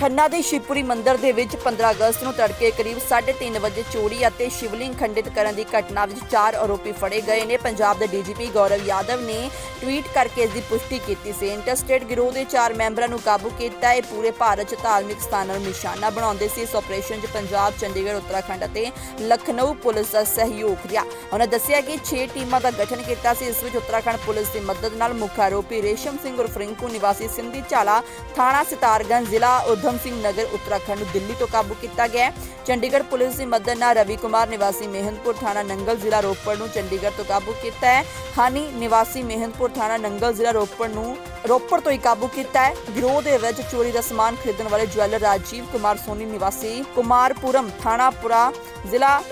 ਖੰਨਾ ਦੇ ਸ਼ਿਵਪੁਰੀ ਮੰਦਿਰ ਦੇ ਵਿੱਚ 15 ਅਗਸਤ ਨੂੰ ਤੜਕੇ ਕਰੀਬ 3:30 ਵਜੇ ਚੋਰੀ ਅਤੇ ਸ਼ਿਵਲਿੰਗ ਖੰਡਿਤ ਕਰਨ ਦੀ ਘਟਨਾ ਵਿੱਚ ਚਾਰ ਆਰੋਪੀ ਫੜੇ ਗਏ ਨੇ। ਪੰਜਾਬ ਦੇ ਡੀਜੀਪੀ ਗੌਰਵ ਯਾਦਵ ਨੇ ਟਵੀਟ ਕਰਕੇ ਇਸ ਦੀ ਪੁਸ਼ਟੀ ਕੀਤੀ ਸੀ। ਇੰਟਰਸਟੇਟ ਗਿਰੋਹ ਦੇ ਚਾਰ ਮੈਂਬਰਾਂ ਨੂੰ ਕਾਬੂ ਕੀਤਾ। ਹੈ ਪੂਰੇ ਭਾਰਤ 'ਚ ਧਾਰਮਿਕ ਸਥਾਨਾਂ ਨੂੰ ਨਿਸ਼ਾਨਾ ਬਣਾਉਂਦੇ ਸੀ। ਇਸ ਆਪਰੇਸ਼ਨ 'ਚ ਪੰਜਾਬ, ਚੰਡੀਗੜ੍ਹ, ਉੱਤਰਾਖੰਡ ਅਤੇ ਲਖਨਊ ਪੁਲਿਸ ਦਾ ਸਹਿਯੋਗ ਰਿਹਾ। ਉਹਨਾਂ ਦੱਸਿਆ ਕਿ 6 ਟੀਮਾਂ ਦਾ ਗਠਨ ਕੀਤਾ ਸੀ। ਇਸ ਵਿੱਚ ਉੱਤਰਾਖੰਡ ਪੁਲਿਸ ਦੀ ਮਦਦ ਨਾਲ ਮੁੱਖ ਆਰੋਪੀ ਰੇਸ਼ਮ ਸਿੰਘ ਉਰਫ ਰਿੰਕੂ ਨਿਵਾਸੀ ਸਿੰਧੀ ਝਾਲਾ, ਥਾਣਾ ਸਿਤਾਰਗੰਜ ਜ਼ਿਲ੍ਹਾ ਉਧਮ ਸਿੰਘ ਨਗਰ ਉੱਤਰਾਖੰਡ ਨੂੰ ਦਿੱਲੀ ਤੋਂ ਕਾਬੂ ਕੀਤਾ ਗਿਆ। ਚੰਡੀਗੜ੍ਹ ਪੁਲਿਸ ਦੀ ਮਦਦ ਨਾਲ ਰਵੀ ਕੁਮਾਰ ਨਿਵਾਸੀ ਮਹਿੰਦਪੁਰ ਥਾਣਾ ਨੰਗਲ ਜ਼ਿਲ੍ਹਾ ਰੋਪੜ ਨੂੰ ਚੰਡੀਗੜ੍ਹ ਤੋਂ ਕਾਬੂ ਕੀਤਾ ਹੈ। ਹਾਨੀ ਨਿਵਾਸੀ ਮਹਿੰਦਪੁਰ ਥਾਣਾ ਨੰਗਲ ਜ਼ਿਲ੍ਹਾ ਰੋਪੜ ਨੂੰ ਰੋਪੜ ਤੋਂ ਹੀ ਕਾਬੂ ਕੀਤਾ ਹੈ। ਗਿਰੋਹ ਦੇ ਵਿੱਚ ਚੋਰੀ ਦਾ ਸਮਾਨ ਖਰੀਦਣ ਵਾਲੇ ਜਵੈਲਰ ਰਾਜੀਵ ਕੁਮਾਰ ਸੋਨੀ ਨਿਵਾਸੀ ਕੁਮਾਰਪੁਰਮ ਥਾਣਾਪੁਰਾ ਜ਼ਿਲ੍ਹਾ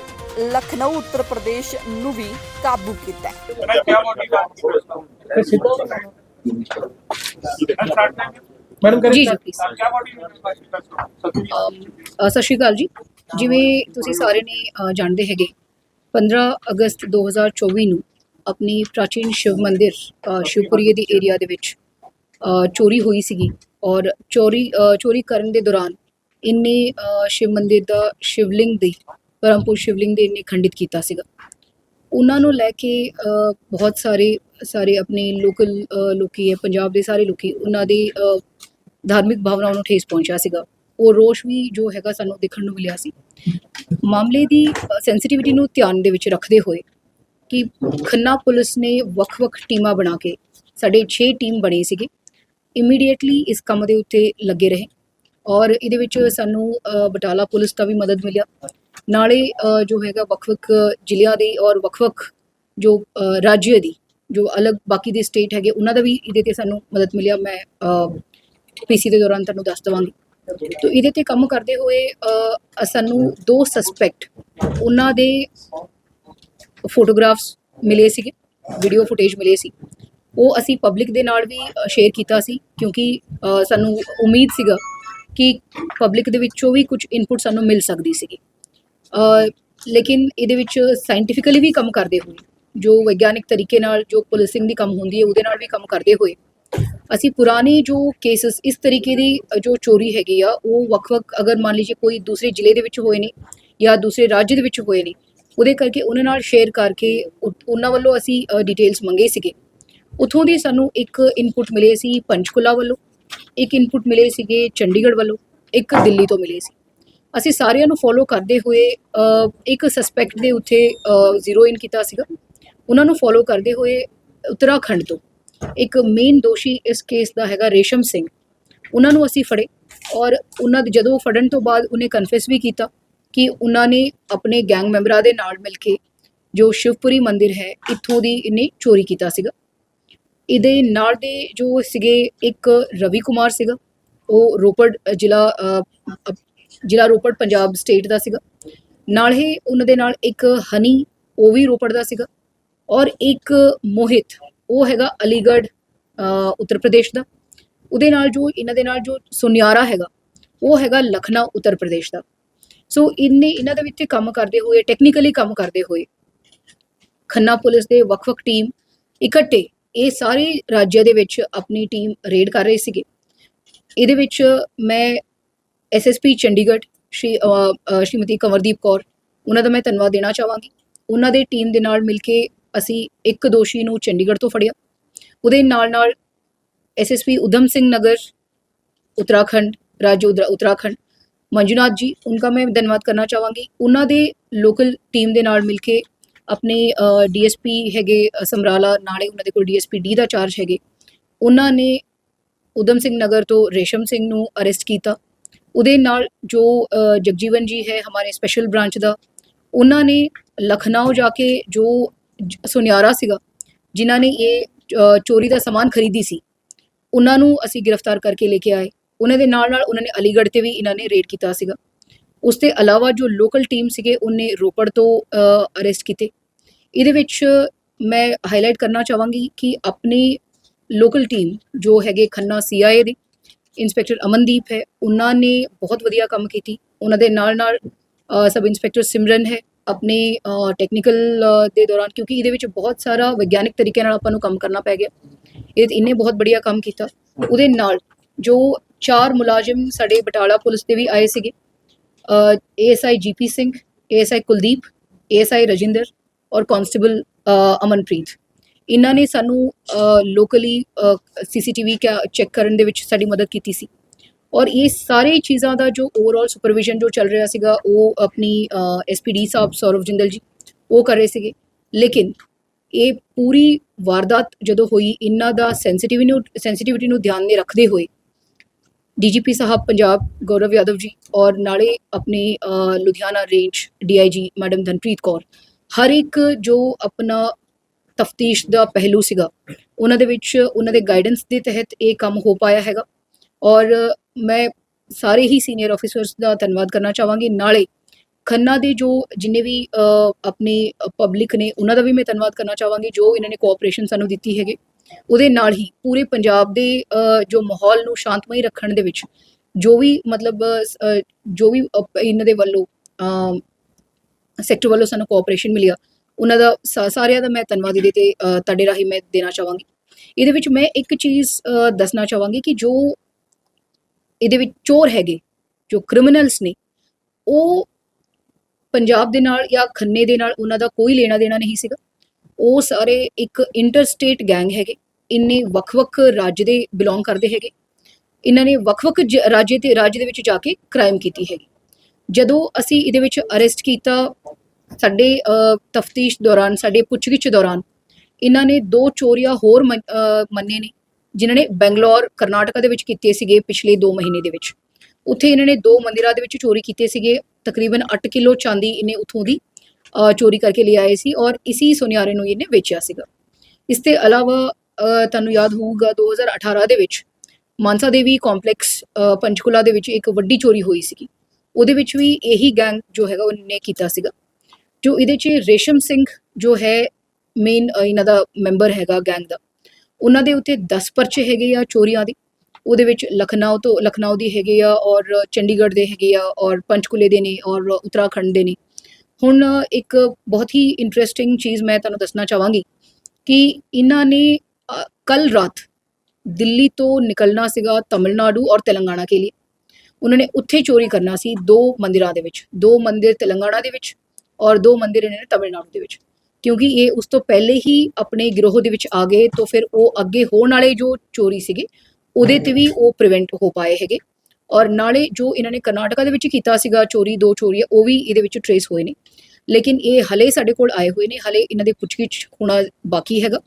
ਲਖਨਊ ਉੱਤਰ ਪ੍ਰਦੇਸ਼ ਨੂੰ ਵੀ ਕਾਬੂ ਕੀਤਾ ਹੈ। मैं क्या मोटिव है ਮੈਡਮ ਜੀ ਜੀ please। क्या मोटिव ਅਮ, ਅ, ਸਤਿ ਸ਼੍ਰੀ ਅਕਾਲ ਜੀ ਜਿਵੇਂ ਤੁਸੀਂ ਸਾਰੇ ਨੇ ਅ, ਜਾਣਦੇ ਹੈਗੇ 15 ਅਗਸਤ 2024 ਨੂੰ ਆਪਣੀ ਪ੍ਰਾਚੀਨ ਸ਼ਿਵ ਮੰਦਿਰ ਅ, ਸ਼ਿਵਪੁਰੀ ਦੇ ਏਰੀਆ ਦੇ ਵਿੱਚ ਅ, ਚੋਰੀ ਹੋਈ ਸੀਗੀ ਔਰ ਚੋਰੀ ਅ, ਚੋਰੀ ਕਰਨ ਦੇ ਦੌਰਾਨ ਇੰਨੇ ਅ, ਸ਼ਿਵ ਮੰਦਿਰ ਦਾ ਸ਼ਿਵਲਿੰਗ ਦੀ ਪਰਮਪੁਰ ਸ਼ਿਵਲਿੰਗ ਦੇ ਇੰਨੇ ਖੰਡਿਤ ਕੀਤਾ ਸੀਗਾ ਉਹਨਾਂ ਨੂੰ ਲੈ ਕੇ ਅ, ਬਹੁਤ ਸਾਰੇ ਸਾਰੇ ਆਪਣੇ ਲੋਕਲ ਲੋਕੀ ਹੈ ਪੰਜਾਬ ਦੇ ਸਾਰੇ ਲੋਕੀ ਉਹਨਾਂ ਦੇ ਅ, ਧਾਰਮਿਕ ਭਾਵਨਾਵਾਂ ਨੂੰ ਠੇਸ ਪਹੁੰਚਿਆ ਸੀਗਾ। ਉਹ ਰੋਸ਼ ਵੀ ਜੋ ਹੈਗਾ ਸਾਨੂੰ ਦੇਖਣ ਨੂੰ ਮਿਲਿਆ ਸੀ। ਮਾਮਲੇ ਦੀ ਸੈਂਸਿਟੀਵਿਟੀ ਨੂੰ ਧਿਆਨ ਦੇ ਵਿੱਚ ਰੱਖਦੇ ਹੋਏ ਕਿ ਖੰਨਾ ਪੁਲਿਸ ਨੇ ਵੱਖ-ਵੱਖ ਟੀਮਾਂ ਬਣਾ ਕੇ ਸਾਡੇ 6 ਟੀਮ ਬਣੇ ਸੀਗੇ। ਇਮੀਡੀਏਟਲੀ ਇਸ ਕੰਮ ਦੇ ਉੱਤੇ ਲੱਗੇ ਰਹੇ ਔਰ ਇਹਦੇ ਵਿੱਚ ਸਾਨੂੰ ਬਟਾਲਾ ਪੁਲਿਸ ਦਾ ਵੀ ਮਦਦ ਮਿਲਿਆ। ਨਾਲੇ ਜੋ ਹੈਗਾ ਵੱਖ-ਵੱਖ ਜ਼ਿਲ੍ਹਿਆਂ ਦੇ ਔਰ ਵੱਖ-ਵੱਖ ਜੋ ਅ, ਰਾਜ ਦੀ ਜੋ ਅਲੱਗ ਬਾਕੀ ਦੇ ਸਟੇਟ ਹੈਗੇ ਉਹਨਾਂ ਦਾ ਵੀ ਇਹਦੇ ਤੇ ਸਾਨੂੰ ਮਦਦ ਮਿਲਿਆ। ਮੈਂ ਪੀਸੀ ਦੇ ਦੌਰਾਨ ਤੁਹਾਨੂੰ ਦੱਸ ਦਵਾਂਗੀ। ਤੋ ਇਹਦੇ ਤੇ ਕੰਮ ਕਰਦੇ ਹੋਏ ਸਾਨੂੰ ਦੋ ਸਸਪੈਕਟ ਉਹਨਾਂ ਦੇ ਫੋਟੋਗ੍ਰਾਫਸ ਮਿਲੇ ਸੀਗੇ ਵੀਡੀਓ ਫੁਟੇਜ ਮਿਲੇ ਸੀ। ਉਹ ਅਸੀਂ ਪਬਲਿਕ ਦੇ ਨਾਲ ਵੀ ਸ਼ੇਅਰ ਕੀਤਾ ਸੀ, ਕਿਉਂਕਿ ਸਾਨੂੰ ਉਮੀਦ ਸੀਗਾ ਕਿ ਪਬਲਿਕ ਦੇ ਵਿੱਚੋਂ ਵੀ ਕੁਝ ਇਨਪੁਟ ਸਾਨੂੰ ਮਿਲ ਸਕਦੀ ਸੀਗੀ। ਲੇਕਿਨ ਇਹਦੇ ਵਿੱਚ ਸਾਇੰਟੀਫਿਕਲੀ ਵੀ ਕੰਮ ਕਰਦੇ ਹੋਏ, ਜੋ ਵਿਗਿਆਨਿਕ ਤਰੀਕੇ ਨਾਲ ਜੋ ਪੁਲਿਸਿੰਗ ਦੀ ਕੰਮ ਹੁੰਦੀ ਹੈ, ਉਹਦੇ ਨਾਲ ਵੀ ਕੰਮ ਕਰਦੇ ਹੋਏ ਅਸੀਂ ਪੁਰਾਣੇ ਜੋ ਕੇਸਸ ਇਸ ਤਰੀਕੇ ਦੀ ਜੋ ਚੋਰੀ ਹੈਗੀ ਆ, ਉਹ ਵੱਖ-ਵੱਖ ਅਗਰ ਮੰਨ ਲਈਏ ਕੋਈ ਦੂਸਰੇ ਜ਼ਿਲ੍ਹੇ ਦੇ ਵਿੱਚ ਹੋਏ ਨੇ ਜਾਂ ਦੂਸਰੇ ਰਾਜ ਦੇ ਵਿੱਚ ਹੋਏ ਨੇ, ਉਹਦੇ ਕਰਕੇ ਉਹਨਾਂ ਨਾਲ ਸ਼ੇਅਰ ਕਰਕੇ ਉਹ- ਉਹਨਾਂ ਵੱਲੋਂ ਅਸੀਂ ਡਿਟੇਲਸ ਮੰਗੇ ਸੀਗੇ। ਉਥੋਂ ਦੀ ਸਾਨੂੰ ਇੱਕ ਇਨਪੁਟ ਮਿਲੇ ਸੀ ਪੰਚਕੁਲਾ ਵੱਲੋਂ, ਇੱਕ ਇਨਪੁਟ ਮਿਲੇ ਸੀਗੇ ਚੰਡੀਗੜ੍ਹ ਵੱਲੋਂ, ਇੱਕ ਦਿੱਲੀ ਤੋਂ ਮਿਲੇ ਸੀ। ਅਸੀਂ ਸਾਰਿਆਂ ਨੂੰ ਫੋਲੋ ਕਰਦੇ ਹੋਏ ਇੱਕ ਸਸਪੈਕਟ ਦੇ ਉੱਤੇ ਜ਼ੀਰੋ ਇਨ ਕੀਤਾ ਸੀਗਾ। ਉਹਨਾਂ ਨੂੰ ਫੋਲੋ ਕਰਦੇ ਹੋਏ ਉੱਤਰਾਖੰਡ ਤੋਂ। ਇੱਕ ਮੇਨ ਦੋਸ਼ੀ ਇਸ ਕੇਸ ਦਾ ਹੈਗਾ ਰੇਸ਼ਮ ਸਿੰਘ। ਉਹਨਾਂ ਨੂੰ ਅਸੀਂ ਫੜੇ ਔਰ ਉਹਨਾਂ ਦੇ ਜਦੋਂ ਫੜਨ ਤੋਂ ਬਾਅਦ ਉਹਨੇ ਕਨਫੈਸ ਵੀ ਕੀਤਾ ਕਿ ਉਹਨਾਂ ਨੇ ਆਪਣੇ ਗੈਂਗ ਮੈਂਬਰਾਂ ਦੇ ਨਾਲ ਮਿਲ ਕੇ ਜੋ ਸ਼ਿਵਪੁਰੀ ਮੰਦਿਰ ਹੈ, ਇੱਥੋਂ ਦੀ ਇਹਨੇ ਚੋਰੀ ਕੀਤਾ ਸੀਗਾ। ਇਹਦੇ ਨਾਲ ਦੇ ਜੋ ਸੀਗੇ ਇੱਕ ਰਵੀ ਕੁਮਾਰ ਸੀਗਾ, ਉਹ ਰੋਪੜ ਜ਼ਿਲ੍ਹਾ ਜ਼ਿਲ੍ਹਾ ਰੋਪੜ, ਪੰਜਾਬ ਸਟੇਟ ਦਾ ਸੀਗਾ। ਨਾਲ ਹੀ ਉਹਨਾਂ ਦੇ ਨਾਲ ਇੱਕ ਹਨੀ, ਉਹ ਵੀ ਰੋਪੜ ਦਾ ਸੀਗਾ। ਔਰ ਇੱਕ ਮੋਹਿਤ ਉਹ ਹੈਗਾ ਅਲੀਗੜ੍ਹ ਉੱਤਰ ਪ੍ਰਦੇਸ਼ ਦਾ। ਉਹਦੇ ਨਾਲ ਜੋ, ਇਹਨਾਂ ਦੇ ਨਾਲ ਜੋ ਸੁਨਿਆਰਾ ਹੈਗਾ, ਉਹ ਹੈਗਾ ਲਖਨਊ, ਉੱਤਰ ਪ੍ਰਦੇਸ਼ ਦਾ। ਸੋ ਇਹਨੇ ਇਹਨਾਂ ਦੇ ਵਿੱਚ ਕੰਮ ਕਰਦੇ ਹੋਏ ਟੈਕਨੀਕਲੀ ਕੰਮ ਕਰਦੇ ਹੋਏ, ਖੰਨਾ ਪੁਲਿਸ ਦੇ ਵੱਖ-ਵੱਖ ਟੀਮ ਇਕੱਠੇ ਇਹ ਸਾਰੇ ਰਾਜਾਂ ਦੇ ਵਿੱਚ ਆਪਣੀ ਟੀਮ ਰੇਡ ਕਰ ਰਹੀ ਸੀਗੇ। ਇਹਦੇ ਵਿੱਚ ਮੈਂ ਐਸਐਸਪੀ ਚੰਡੀਗੜ੍ਹ, ਸ਼੍ਰੀ ਸ਼੍ਰੀਮਤੀ ਕੰਵਰਦੀਪ ਕੌਰ, ਉਹਨਾਂ ਦਾ ਮੈਂ ਧੰਨਵਾਦ ਦੇਣਾ ਚਾਹਾਂਗੀ। ਉਹਨਾਂ ਦੇ ਟੀਮ ਦੇ ਨਾਲ ਮਿਲ ਕੇ ਅਸੀਂ ਇੱਕ ਦੋਸ਼ੀ ਨੂੰ ਚੰਡੀਗੜ੍ਹ ਤੋਂ ਫੜਿਆ। ਉਹਦੇ ਨਾਲ ਨਾਲ ਐਸਐਸਪੀ ਉਦਮ ਸਿੰਘ ਨਗਰ, ਉੱਤਰਾਖੰਡ, ਰਾਜ ਉੱਤਰਾਖੰਡ, ਮੰਜੂਨਾਥ ਜੀ ਉਹਨਾਂ ਮੈਂ ਧੰਨਵਾਦ ਕਰਨਾ ਚਾਹਾਂਗੀ। ਉਹਨਾਂ ਦੇ ਲੋਕਲ ਟੀਮ ਦੇ ਨਾਲ ਮਿਲ ਕੇ ਆਪਣੇ ਡੀਐਸਪੀ ਹੈਗੇ ਸਮਰਾਲਾ, ਨਾਲੇ ਉਹਨਾਂ ਦੇ ਕੋਲ ਡੀਐਸਪੀ ਡੀ ਦਾ ਚਾਰਜ ਹੈਗੇ। ਉਹਨਾਂ ਨੇ ਉਦਮ ਸਿੰਘ ਨਗਰ ਤੋਂ ਰੇਸ਼ਮ ਸਿੰਘ ਨੂੰ ਅਰੈਸਟ ਕੀਤਾ। ਉਹਦੇ ਨਾਲ ਜੋ ਜਗਜੀਵਨ ਜੀ ਹੈ, ਹਮਾਰੇ ਸਪੈਸ਼ਲ ਬ੍ਰਾਂਚ ਦਾ ਉਹਨਾਂ ਨੇ ਲਖਨਊ ਜਾ ਕੇ ਜੋ ਸੁਨਿਆਰਾ ਸੀਗਾ, ਜਿਨ੍ਹਾਂ ਨੇ ਇਹ ਚੋਰੀ ਦਾ ਸਮਾਨ ਖਰੀਦੀ ਸੀ। ਉਹਨਾਂ ਨੂੰ ਅਸੀਂ ਗ੍ਰਿਫਤਾਰ ਕਰਕੇ ਲੈ ਕੇ ਆਏ। ਉਹਨਾਂ ਦੇ ਨਾਲ ਨਾਲ ਉਹਨਾਂ ਨੇ ਅਲੀਗੜ੍ਹ ਤੇ ਵੀ ਇਹਨਾਂ ਨੇ ਰੇਡ ਕੀਤਾ ਸੀਗਾ। ਉਸ ਤੋਂ ਇਲਾਵਾ ਜੋ ਲੋਕਲ ਟੀਮ ਸੀਗੇ, ਉਹਨੇ ਰੋਪੜ ਤੋਂ ਅਰੈਸਟ ਕੀਤੇ। ਇਹਦੇ ਵਿੱਚ ਮੈਂ ਹਾਈਲਾਈਟ ਕਰਨਾ ਚਾਹਾਂਗੀ ਕਿ ਆਪਣੀ ਲੋਕਲ ਟੀਮ ਜੋ ਹੈਗੇ ਖੰਨਾ ਸੀਆਈਏ ਦੇ ਇੰਸਪੈਕਟਰ ਅਮਨਦੀਪ ਹੈ, ਉਹਨਾਂ ਨੇ ਬਹੁਤ ਵਧੀਆ ਕੰਮ ਕੀਤੀ। ਉਹਨਾਂ ਦੇ ਨਾਲ ਨਾਲ ਸਬ ਇੰਸਪੈਕਟਰ ਸਿਮਰਨ ਹੈ ਆਪਣੇ ਟੈਕਨੀਕਲ ਦੇ ਦੌਰਾਨ, ਕਿਉਂਕਿ ਇਹਦੇ ਵਿੱਚ ਬਹੁਤ ਸਾਰਾ ਵਿਗਿਆਨਿਕ ਤਰੀਕੇ ਨਾਲ ਆਪਾਂ ਨੂੰ ਕੰਮ ਕਰਨਾ ਪੈ ਗਿਆ। ਇਹ ਇਹਨੇ ਬਹੁਤ ਬੜੀਆ ਕੰਮ ਕੀਤਾ। ਉਹਦੇ ਨਾਲ ਜੋ ਚਾਰ ਮੁਲਾਜ਼ਮ ਸਾਡੇ ਬਟਾਲਾ ਪੁਲਿਸ ਦੇ ਵੀ ਆਏ ਸੀਗੇ ASI GP Singh ASI Kuldeep ASI Rajinder ਔਰ ਕਾਂਸਟੇਬਲ ਅਮਨਪ੍ਰੀਤ। ਇਹਨਾਂ ਨੇ ਸਾਨੂੰ ਲੋਕਲੀ ਸੀਸੀਟੀਵੀ ਚੈੱਕ ਕਰਨ ਦੇ ਵਿੱਚ ਸਾਡੀ ਮਦਦ ਕੀਤੀ ਸੀ। ਔਰ ਇਹ ਸਾਰੇ ਚੀਜ਼ਾਂ ਦਾ ਜੋ ਓਵਰਆਲ ਸੁਪਰਵਿਜ਼ਨ ਜੋ ਚੱਲ ਰਿਹਾ ਸੀਗਾ, ਉਹ ਆਪਣੀ ਐਸਪੀਡੀ ਸਾਹਿਬ ਸੌਰਵ ਜਿੰਦਲ ਜੀ, ਉਹ ਕਰ ਰਹੇ ਸੀਗੇ। ਲੇਕਿਨ ਇਹ ਪੂਰੀ ਵਾਰਦਾਤ ਜਦੋਂ ਹੋਈ, ਇਹਨਾਂ ਦਾ ਸੈਂਸਿਟਿਵਿਟੀ ਨੂੰ ਸੈਂਸਿਟਿਵਿਟੀ ਨੂੰ ਧਿਆਨ ਦੇ ਰੱਖਦੇ ਹੋਏ ਡੀਜੀਪੀ ਸਾਹਿਬ, ਪੰਜਾਬ ਗੌਰਵ ਯਾਦਵ ਜੀ ਔਰ ਨਾਲੇ ਆਪਣੇ Ludhiana range DIG madam Dhanpreet Kaur, ਹਰ ਇੱਕ ਜੋ ਆਪਣਾ ਤਫਤੀਸ਼ ਦਾ ਪਹਿਲੂ ਸੀਗਾ, ਉਹਨਾਂ ਦੇ ਵਿੱਚ, ਉਹਨਾਂ ਦੇ ਗਾਈਡੈਂਸ ਦੇ ਤਹਿਤ ਇਹ ਕੰਮ ਹੋ ਪਾਇਆ ਹੈਗਾ। ਔਰ ਮੈਂ ਸਾਰੇ ਹੀ ਸੀਨੀਅਰ ਆਫੀਸਰਸ ਦਾ ਧੰਨਵਾਦ ਕਰਨਾ ਚਾਹਾਂਗੀ। ਨਾਲੇ ਖੰਨਾ ਦੇ ਜੋ ਜਿੰਨੇ ਵੀ ਆਪਣੇ ਪਬਲਿਕ ਨੇ, ਉਹਨਾਂ ਦਾ ਵੀ ਮੈਂ ਧੰਨਵਾਦ ਕਰਨਾ ਚਾਹਾਂਗੀ, ਜੋ ਇਹਨਾਂ ਨੇ ਕੋਆਪਰੇਸ਼ਨ ਸਾਨੂੰ ਦਿੱਤੀ ਹੈਗੇ। ਉਹਦੇ ਨਾਲ ਹੀ ਪੂਰੇ ਪੰਜਾਬ ਦੇ ਜੋ ਮਾਹੌਲ ਨੂੰ ਸ਼ਾਂਤਮਈ ਰੱਖਣ ਦੇ ਵਿੱਚ ਜੋ ਵੀ ਮਤਲਬ ਜੋ ਵੀ ਇਹਨਾਂ ਦੇ ਵੱਲੋਂ ਸੈਕਟਰ ਵੱਲੋਂ ਸਾਨੂੰ ਕੋਆਪਰੇਸ਼ਨ ਮਿਲਿਆ, ਉਹਨਾਂ ਦਾ ਸਾ- ਸਾਰਿਆਂ ਦਾ ਮੈਂ ਧੰਨਵਾਦ ਇਹਦੇ ਤੇ ਤੁਹਾਡੇ ਰਾਹੀਂ ਮੈਂ ਦੇਣਾ ਚਾਹਾਂਗੀ। ਇਹਦੇ ਵਿੱਚ ਮੈਂ ਇੱਕ ਚੀਜ਼ ਦੱਸਣਾ ਚਾਹਾਂਗੀ ਕਿ ਜੋ ਇਹਦੇ ਵਿੱਚ ਚੋਰ ਹੈਗੇ, ਜੋ ਕ੍ਰਿਮੀਨਲਸ ਨੇ, ਉਹ ਪੰਜਾਬ ਦੇ ਨਾਲ ਜਾਂ ਖੰਨੇ ਦੇ ਨਾਲ ਉਹਨਾਂ ਦਾ ਕੋਈ ਲੈਣਾ ਦੇਣਾ ਨਹੀਂ ਸੀਗਾ। ਉਹ ਸਾਰੇ ਇੱਕ ਇੰਟਰਸਟੇਟ ਗੈਂਗ ਹੈਗੇ, ਇੰਨੇ ਵੱਖ-ਵੱਖ ਰਾਜ ਦੇ ਬਿਲੋਂਗ ਕਰਦੇ ਹੈਗੇ। ਇਹਨਾਂ ਨੇ ਵੱਖ-ਵੱਖ ਜ- ਰਾਜ ਤੇ, ਰਾਜ ਦੇ ਵਿੱਚ ਜਾ ਕੇ ਕ੍ਰਾਈਮ ਕੀਤੀ ਹੈਗੀ। ਜਦੋਂ ਅਸੀਂ ਇਹਦੇ ਵਿੱਚ ਅਰੈਸਟ ਕੀਤਾ, ਸਾਡੇ ਤਫਤੀਸ਼ ਦੌਰਾਨ, ਸਾਡੇ ਪੁੱਛਗਿੱਛ ਦੌਰਾਨ, ਇਹਨਾਂ ਨੇ ਦੋ ਚੋਰੀਆਂ ਹੋਰ ਮੰਨੇ ਨੇ। ਜਿਨ੍ਹਾਂ ਨੇ ਬੈਂਗਲੌਰ ਕਰਨਾਟਕਾ ਦੇ ਵਿੱਚ ਕੀਤੇ ਸੀਗੇ ਪਿਛਲੇ 2 ਮਹੀਨੇ ਦੇ ਵਿੱਚ। ਉੱਥੇ ਇਹਨਾਂ ਨੇ ਦੋ ਮੰਦਿਰਾਂ ਦੇ ਵਿੱਚ ਚੋਰੀ ਕੀਤੇ ਸੀਗੇ। ਤਕਰੀਬਨ 8 ਕਿਲੋ ਚਾਂਦੀ ਇਹਨੇ ਉਥੋਂ ਦੀ ਚੋਰੀ ਕਰਕੇ ਲੈ ਆਏ ਸੀ ਔਰ ਇਸੀ ਸੁਨਿਆਰੇ ਨੂੰ ਇਹਨੇ ਵੇਚਿਆ ਸੀਗਾ। ਇਸ ਤੇ ਇਲਾਵਾ ਤੁਹਾਨੂੰ ਯਾਦ ਹੋਊਗਾ 2018 ਦੇ ਵਿੱਚ ਮਾਨਸਾ ਦੇਵੀ ਕੰਪਲੈਕਸ ਅ, ਪੰਚਕੂਲਾ ਦੇ ਵਿੱਚ ਇੱਕ ਵੱਡੀ ਚੋਰੀ ਹੋਈ ਸੀਗੀ। ਉਹਦੇ ਵਿੱਚ ਵੀ ਇਹੀ ਗੈਂਗ ਜੋ ਹੈਗਾ ਉਹਨੇ ਕੀਤਾ ਸੀਗਾ। ਜੋ ਇਹਦੇ 'ਚ ਰੇਸ਼ਮ ਸਿੰਘ ਜੋ ਹੈ ਮੇਨ ਇਹਨਾਂ ਦਾ ਮੈਂਬਰ ਹੈਗਾ ਗੈਂਗ ਦਾ। ਉਹਨਾਂ ਦੇ ਉੱਤੇ 10 ਪਰਚੇ ਹੈਗੇ ਆ ਚੋਰੀਆਂ ਦੇ। ਉਹਦੇ ਵਿੱਚ ਲਖਨਊ ਤੋਂ, ਲਖਨਊ ਦੀ ਹੈਗੇ ਆ ਔਰ ਚੰਡੀਗੜ੍ਹ ਦੇ ਹੈਗੇ ਆ ਔਰ ਪੰਚਕੁਲੇ ਦੇ ਨੇ ਔਰ ਉੱਤਰਾਖੰਡ ਦੇ ਨੇ। ਹੁਣ ਇੱਕ ਬਹੁਤ ਹੀ ਇੰਟਰਸਟਿੰਗ ਚੀਜ਼ ਮੈਂ ਤੁਹਾਨੂੰ ਦੱਸਣਾ ਚਾਹਾਂਗੀ ਕਿ ਇਹਨਾਂ ਨੇ ਕੱਲ ਰਾਤ ਦਿੱਲੀ ਤੋਂ ਨਿਕਲਣਾ ਸੀਗਾ ਤਮਿਲਨਾਡੂ ਔਰ ਤੇਲੰਗਾਨਾ ਕੇ ਲਈ ਉਹਨਾਂ ਨੇ ਉੱਥੇ ਚੋਰੀ ਕਰਨਾ ਸੀ ਦੋ ਮੰਦਿਰਾਂ ਦੇ ਵਿੱਚ, ਦੋ ਮੰਦਿਰ ਤੇਲੰਗਾਨਾ ਦੇ ਵਿੱਚ ਔਰ ਦੋ ਮੰਦਿਰ ਇਹਨਾਂ ਨੇ ਤਮਿਲਨਾਡੂ ਦੇ ਵਿੱਚ। ਕਿਉਂਕਿ ਇਹ ਉਸ ਤੋਂ ਪਹਿਲੇ ਹੀ ਆਪਣੇ ਗਿਰੋਹ ਦੇ ਵਿੱਚ ਆ ਗਏ ਤਾਂ ਫਿਰ ਉਹ ਅੱਗੇ ਹੋਣ ਵਾਲੇ ਜੋ ਚੋਰੀ ਸੀਗੇ, ਉਹਦੇ ਤੇ ਵੀ ਉਹ ਪ੍ਰੀਵੈਂਟ ਹੋ ਪਾਏ ਹੈਗੇ। ਔਰ ਨਾਲੇ ਜੋ ਇਹਨਾਂ ਨੇ ਕਰਨਾਟਕਾ ਦੇ ਵਿੱਚ ਕੀਤਾ ਸੀਗਾ ਚੋਰੀ, ਦੋ ਚੋਰੀਆਂ ਉਹ ਵੀ ਇਹਦੇ ਵਿੱਚ ਟਰੇਸ ਹੋਏ ਨੇ। ਲੇਕਿਨ ਇਹ ਹਲੇ ਸਾਡੇ ਕੋਲ ਆਏ ਹੋਏ ਨੇ, ਹਲੇ ਇਹਨਾਂ ਦੇ ਪੁੱਛਗਿੱਛ ਹੋਣਾ ਬਾਕੀ ਹੈਗਾ।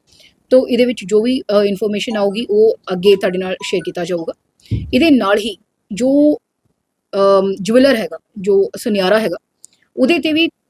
ਤੋਂ ਇਹਦੇ ਵਿੱਚ ਜੋ ਵੀ ਇਨਫੋਰਮੇਸ਼ਨ ਆਊਗੀ, ਉਹ ਅੱਗੇ ਤੁਹਾਡੇ ਨਾਲ ਸ਼ੇਅਰ ਕੀਤਾ ਜਾਊਗਾ। ਇਹਦੇ ਨਾਲ ਹੀ ਜੋ ਜੁਵਲਰ ਹੈਗਾ, ਜੋ ਸੁਨਿਆਰਾ ਹੈਗਾ, ਉਹਦੇ ਤੇ ਵੀ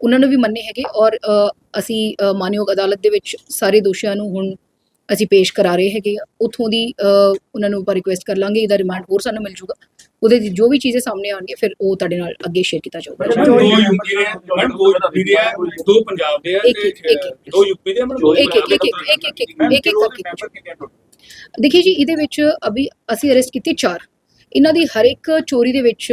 ਉਹਨਾਂ ਨੂੰ ਵੀ ਮੰਨੇ ਹੈਗੇ ਔਰ ਅਸੀਂ ਮਾਨਯੋਗ ਅਦਾਲਤ ਦੇ ਵਿੱਚ ਸਾਰੇ ਦੋਸ਼ੀਆਂ ਨੂੰ ਹੁਣ ਅਸੀਂ ਪੇਸ਼ ਕਰਾ ਰਹੇ ਹੈਗੇ ਉਥੋਂ ਦੀ ਉਹਨਾਂ ਨੂੰ ਆਪਾਂ ਰਿਕੁਐਸਟ ਕਰ ਲਾਂਗੇ ਇਹਦਾ ਰਿਮਾਂਡ ਹੋਰ ਸਾਨੂੰ ਮਿਲ ਜੂਗਾ। ਉਹਦੇ ਜੋ ਵੀ ਚੀਜ਼ਾਂ ਸਾਹਮਣੇ ਆਉਣਗੀਆਂ ਫਿਰ ਉਹ ਤੁਹਾਡੇ ਨਾਲ ਅੱਗੇ ਸ਼ੇਅਰ ਕੀਤਾ ਜਾਊਗਾ। ਦੋ ਯੂਪੀ ਦੇ ਦੋ ਯੂਪੀ ਦੇ ਦੋ ਦੋ ਯੂਪੀ ਦੇ ਇੱਕ ਇੱਕ ਇੱਕ ਇੱਕ ਇੱਕ ਇੱਕ ਇੱਕ ਕਰਕੇ ਦੇਖੀਏ ਜੀ ਇਹਦੇ ਵਿੱਚ ਅਭੀ ਅਸੀਂ ਅਰੈਸਟ ਕੀਤੇ ਚਾਰ। ਇਹਨਾਂ ਦੀ ਹਰ ਇੱਕ ਚੋਰੀ ਦੇ ਵਿੱਚ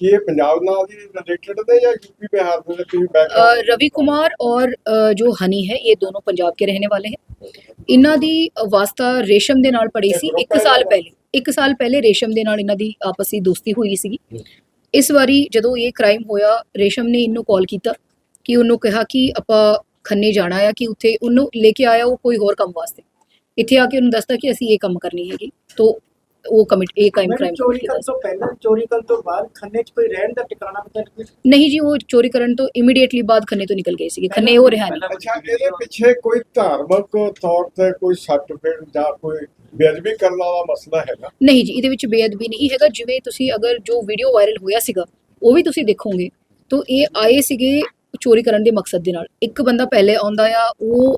ਕੀ ਇਹ ਪੰਜਾਬ ਨਾਲ ਹੀ ਰਿਲੇਟਡ ਨੇ ਜਾਂ ਯੂਪੀ ਬਿਹਾਰ ਦੇ ਕੋਈ अ, ਬੈਕਗ੍ਰਾਉਂਡ रवि कुमार और अ, जो हनी है ये दोनों पंजाब के रहने वाले हैं ਇਹਨਾਂ ਦੀ ਵਾਸਤਾ ਰੇਸ਼ਮ ਦੇ ਨਾਲ ਪੜੀ ਸੀ 1 ਸਾਲ ਪਹਿਲੇ 1 ਸਾਲ ਪਹਿਲੇ ਰੇਸ਼ਮ ਦੇ ਨਾਲ ਇਹਨਾਂ ਦੀ ਆਪਸੀ ਦੋਸਤੀ ਹੋਈ ਸੀਗੀ ਇਸ ਵਾਰੀ ਜਦੋਂ ਇਹ ਕ੍ਰਾਈਮ ਹੋਇਆ ਰੇਸ਼ਮ ਨੇ ਇਹਨੂੰ ਕਾਲ ਕੀਤਾ ਕਿ ਉਹਨੂੰ ਕਿਹਾ ਕਿ ਆਪਾਂ ਖੰਨੇ ਜਾਣਾ ਆ ਕਿ ਉੱਥੇ ਉਹਨੂੰ ਲੈ ਕੇ ਆਇਆ ਉਹ ਕੋਈ ਹੋਰ ਕੰਮ ਵਾਸਤੇ ਇੱਥੇ ਆ ਕੇ ਉਹਨੂੰ ਦੱਸਦਾ ਕਿ ਅਸੀਂ ਇਹ ਕੰਮ ਕਰਨੀ ਹੈਗੀ ਤੋਂ ਉਹ ਕਮਿਟ ਇਹ ਕ੍ਰਾਈਮ ਕ੍ਰਾਈਮ ਚੋਰੀ ਕਰਨ ਤੋਂ ਪਹਿਲਾਂ ਚੋਰੀ ਕਰਨ ਤੋਂ ਬਾਅਦ ਖੰਨੇ 'ਚ ਕੋਈ ਰਹਿਣ ਦਾ ਟਿਕਾਣਾ ਪਤਾ ਨਹੀਂ ਨਹੀਂ ਜੀ ਉਹ ਚੋਰੀ ਕਰਨ ਤੋਂ ਇਮੀਡੀਏਟਲੀ ਬਾਅਦ ਖੰਨੇ ਤੋਂ ਨਿਕਲ ਗਏ ਸੀਗੇ। ਖੰਨੇ ਉਹ ਰਿਹਾ ਨਹੀਂ। ਅੱਛਾ ਇਹਦੇ ਪਿੱਛੇ ਕੋਈ ਧਾਰਮਿਕ ਤੌਰ ਤੇ ਕੋਈ ਸਰਟੀਫਿਕੇਟ ਜਾਂ ਕੋਈ ਬੇਅਦਬੀ ਕਰਨ ਵਾਲਾ ਮਸਲਾ ਹੈਗਾ? ਨਹੀਂ ਜੀ ਇਹਦੇ ਵਿੱਚ ਬੇਅਦਬੀ ਨਹੀਂ। ਹੈਗਾ ਜਿਵੇਂ ਤੁਸੀਂ ਅਗਰ ਜੋ ਵੀਡੀਓ ਵਾਇਰਲ ਹੋਇਆ ਸੀਗਾ ਉਹ ਵੀ ਤੁਸੀਂ ਦੇਖੋਗੇ। ਤਾਂ ਇਹ ਆਏ ਸੀਗੇ ਚੋਰੀ ਕਰਨ ਦੇ ਮਕਸਦ ਦੇ ਨਾਲ। ਇੱਕ ਬੰਦਾ ਪਹਿਲੇ ਆਉਂਦਾ ਆ ਉਹ